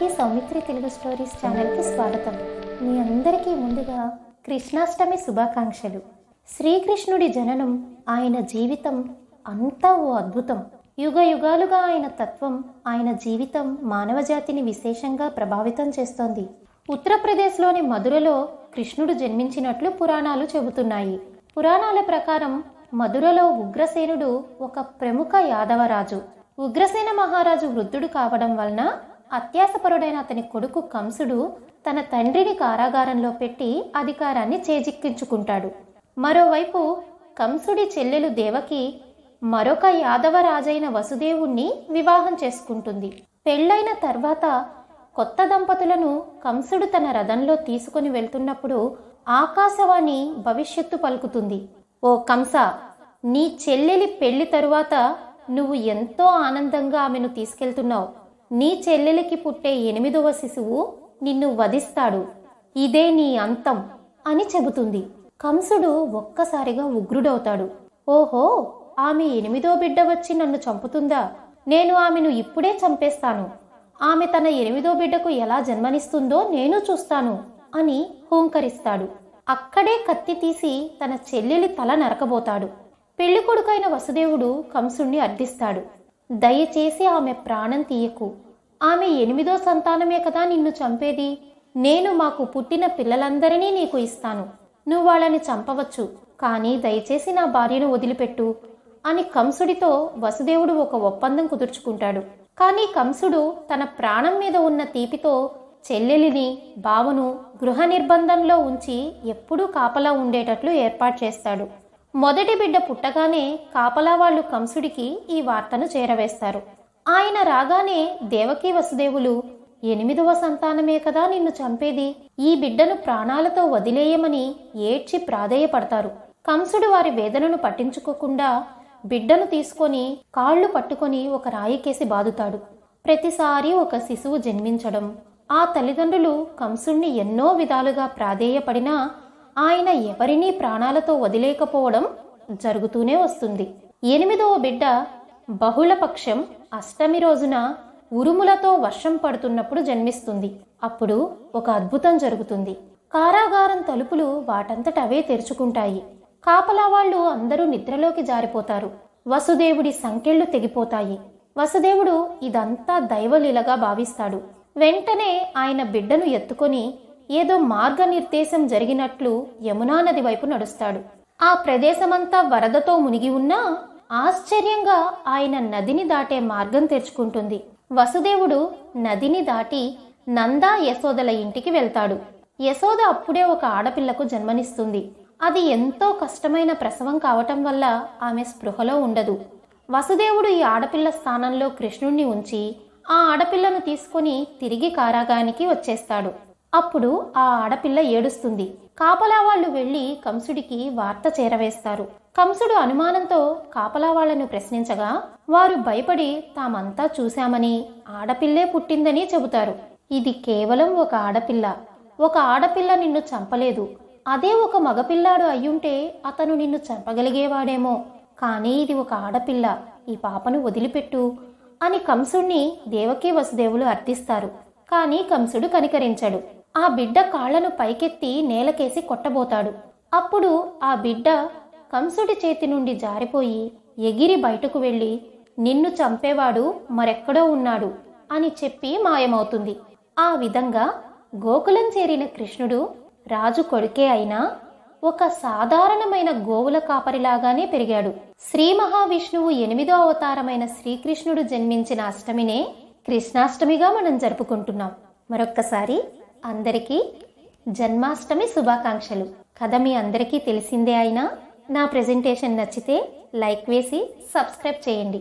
అందరికీ సౌమిత్రి తెలుగు స్టోరీస్ ఛానల్కి స్వాగతం. మీ అందరికీ ముందుగా కృష్ణాష్టమి శుభాకాంక్షలు. శ్రీకృష్ణుడి జననం ఆయన జీవితం అంతా ఓ అద్భుతం. యుగ యుగాలుగా ఆయన తత్వం ఆయన జీవితం మానవజాతిని విశేషంగా ప్రభావితం చేస్తోంది. ఉత్తరప్రదేశ్లోని మధురలో కృష్ణుడు జన్మించినట్లు పురాణాలు చెబుతున్నాయి. పురాణాల ప్రకారం మధురలో ఉగ్రసేనుడు ఒక ప్రముఖ యాదవరాజు. ఉగ్రసేన మహారాజు వృద్ధుడు కావడం వలన అత్యాసపరుడైన అతని కొడుకు కంసుడు తన తండ్రిని కారాగారంలో పెట్టి అధికారాన్ని చేజిక్కించుకుంటాడు. మరోవైపు కంసుడి చెల్లెలు దేవకి మరొక యాదవ రాజైన వసుదేవుణ్ణి వివాహం చేసుకుంటుంది. పెళ్ళైన తర్వాత కొత్త దంపతులను కంసుడు తన రథంలో తీసుకుని వెళ్తున్నప్పుడు ఆకాశవాణి భవిష్యత్తు పలుకుతుంది. ఓ కంస నీ చెల్లెలి పెళ్ళి తరువాత నువ్వు ఎంతో ఆనందంగా ఆమెను తీసుకెళ్తున్నావు. నీ చెల్లెలికి పుట్టే ఎనిమిదవ శిశువు నిన్ను వధిస్తాడు. ఇదే నీ అంతం అని చెబుతుంది. కంసుడు ఒక్కసారిగా ఉగ్రుడవుతాడు. ఓహో ఆమె ఎనిమిదో బిడ్డ వచ్చి నన్ను చంపుతుందా? నేను ఆమెను ఇప్పుడే చంపేస్తాను. ఆమె తన ఎనిమిదో బిడ్డకు ఎలా జన్మనిస్తుందో నేను చూస్తాను అని హూంకరిస్తాడు. అక్కడే కత్తి తీసి తన చెల్లెలి తల నరకబోతాడు. పెళ్ళి కొడుకైన వసుదేవుడు కంసుణ్ణి అర్థిస్తాడు. దయచేసి ఆమె ప్రాణం తీయకు. ఆమె ఎనిమిదో సంతానమే కదా నిన్ను చంపేది. నేను మాకు పుట్టిన పిల్లలందరినీ నీకు ఇస్తాను. నువ్వు వాళ్ళని చంపవచ్చు. కానీ దయచేసి నా భార్యను వదిలిపెట్టు అని కంసుడితో వసుదేవుడు ఒక ఒప్పందం కుదుర్చుకుంటాడు. కానీ కంసుడు తన ప్రాణం మీద ఉన్న తీపితో చెల్లెలిని బావను గృహ నిర్బంధంలో ఉంచి ఎప్పుడూ కాపలా ఉండేటట్లు ఏర్పాటు చేస్తాడు. మొదటి బిడ్డ పుట్టగానే కాపలా వాళ్ళు కంసుడికి ఈ వార్తను చేరవేస్తారు. ఆయన రాగానే దేవకీ వసుదేవులు ఎనిమిదవ సంతానమే కదా నిన్ను చంపేది. ఈ బిడ్డను ప్రాణాలతో వదిలేయమని ఏడ్చి ప్రాధేయపడతారు. కంసుడు వారి వేదనను పట్టించుకోకుండా బిడ్డను తీసుకొని కాళ్ళు పట్టుకొని ఒక రాయికేసి బాదుతాడు. ప్రతిసారి ఒక శిశువు జన్మించడం. ఆ తల్లిదండ్రులు కంసుణ్ణి ఎన్నో విధాలుగా ప్రాధేయపడినా ఆయన ఎవరినీ ప్రాణాలతో వదిలేకపోవడం జరుగుతూనే వస్తుంది. ఎనిమిదవ బిడ్డ బహుళపక్షం అష్టమి రోజున ఉరుములతో వర్షం పడుతున్నప్పుడు జన్మిస్తుంది. అప్పుడు ఒక అద్భుతం జరుగుతుంది. కారాగారం తలుపులు వాటంతట అవే తెరుచుకుంటాయి. కాపలా వాళ్ళు అందరూ నిద్రలోకి జారిపోతారు. వసుదేవుడి సంకెళ్ళు తెగిపోతాయి. వసుదేవుడు ఇదంతా దైవలీలగా భావిస్తాడు. వెంటనే ఆయన బిడ్డను ఎత్తుకొని ఏదో మార్గనిర్దేశం జరిగినట్లు యమునా నది వైపు నడుస్తాడు. ఆ ప్రదేశమంతా వరదతో మునిగి ఉన్నా ఆశ్చర్యంగా ఆయన నదిని దాటే మార్గం తెరుచుకుంటుంది. వసుదేవుడు నదిని దాటి నందా యశోదల ఇంటికి వెళ్తాడు. యశోద అప్పుడే ఒక ఆడపిల్లకు జన్మనిస్తుంది. అది ఎంతో కష్టమైన ప్రసవం కావటం వల్ల ఆమె స్పృహలో ఉండదు. వసుదేవుడు ఈ ఆడపిల్ల స్థానంలో కృష్ణుణ్ణి ఉంచి ఆ ఆడపిల్లను తీసుకొని తిరిగి కారాగానికి వచ్చేస్తాడు. అప్పుడు ఆ ఆడపిల్ల ఏడుస్తుంది. కాపలా వాళ్ళు వెళ్ళి కంసుడికి వార్త చేరవేస్తారు. కంసుడు అనుమానంతో కాపలా వాళ్ళను ప్రశ్నించగా వారు భయపడి తామంతా చూశామని ఆడపిల్లే పుట్టిందని చెబుతారు. ఇది కేవలం ఒక ఆడపిల్ల. ఒక ఆడపిల్ల నిన్ను చంపలేదు. అదే ఒక మగపిల్లాడు అయ్యుంటే అతను నిన్ను చంపగలిగేవాడేమో. కానీ ఇది ఒక ఆడపిల్ల. ఈ పాపను వదిలిపెట్టు అని కంసుణ్ణి దేవకీ వసుదేవులు అర్థిస్తారు. కానీ కంసుడు కనికరించడు. ఆ బిడ్డ కాళ్ళను పైకెత్తి నేలకేసి కొట్టబోతాడు. అప్పుడు ఆ బిడ్డ కంసుడి చేతి నుండి జారిపోయి ఎగిరి బయటకు వెళ్ళి నిన్ను చంపేవాడు మరెక్కడో ఉన్నాడు అని చెప్పి మాయమవుతుంది. ఆ విధంగా గోకులం చేరిన కృష్ణుడు రాజు కొడుకే అయినా ఒక సాధారణమైన గోవుల కాపరిలాగానే పెరిగాడు. శ్రీ మహావిష్ణువు ఎనిమిదో అవతారమైన శ్రీకృష్ణుడు జన్మించిన అష్టమినే కృష్ణాష్టమిగా మనం జరుపుకుంటున్నాం. మరొక్కసారి అందరికీ జన్మాష్టమి శుభాకాంక్షలు. కథ మీ అందరికీ తెలిసిందే అయినా నా ప్రెజెంటేషన్ నచ్చితే లైక్ వేసి సబ్స్క్రైబ్ చేయండి.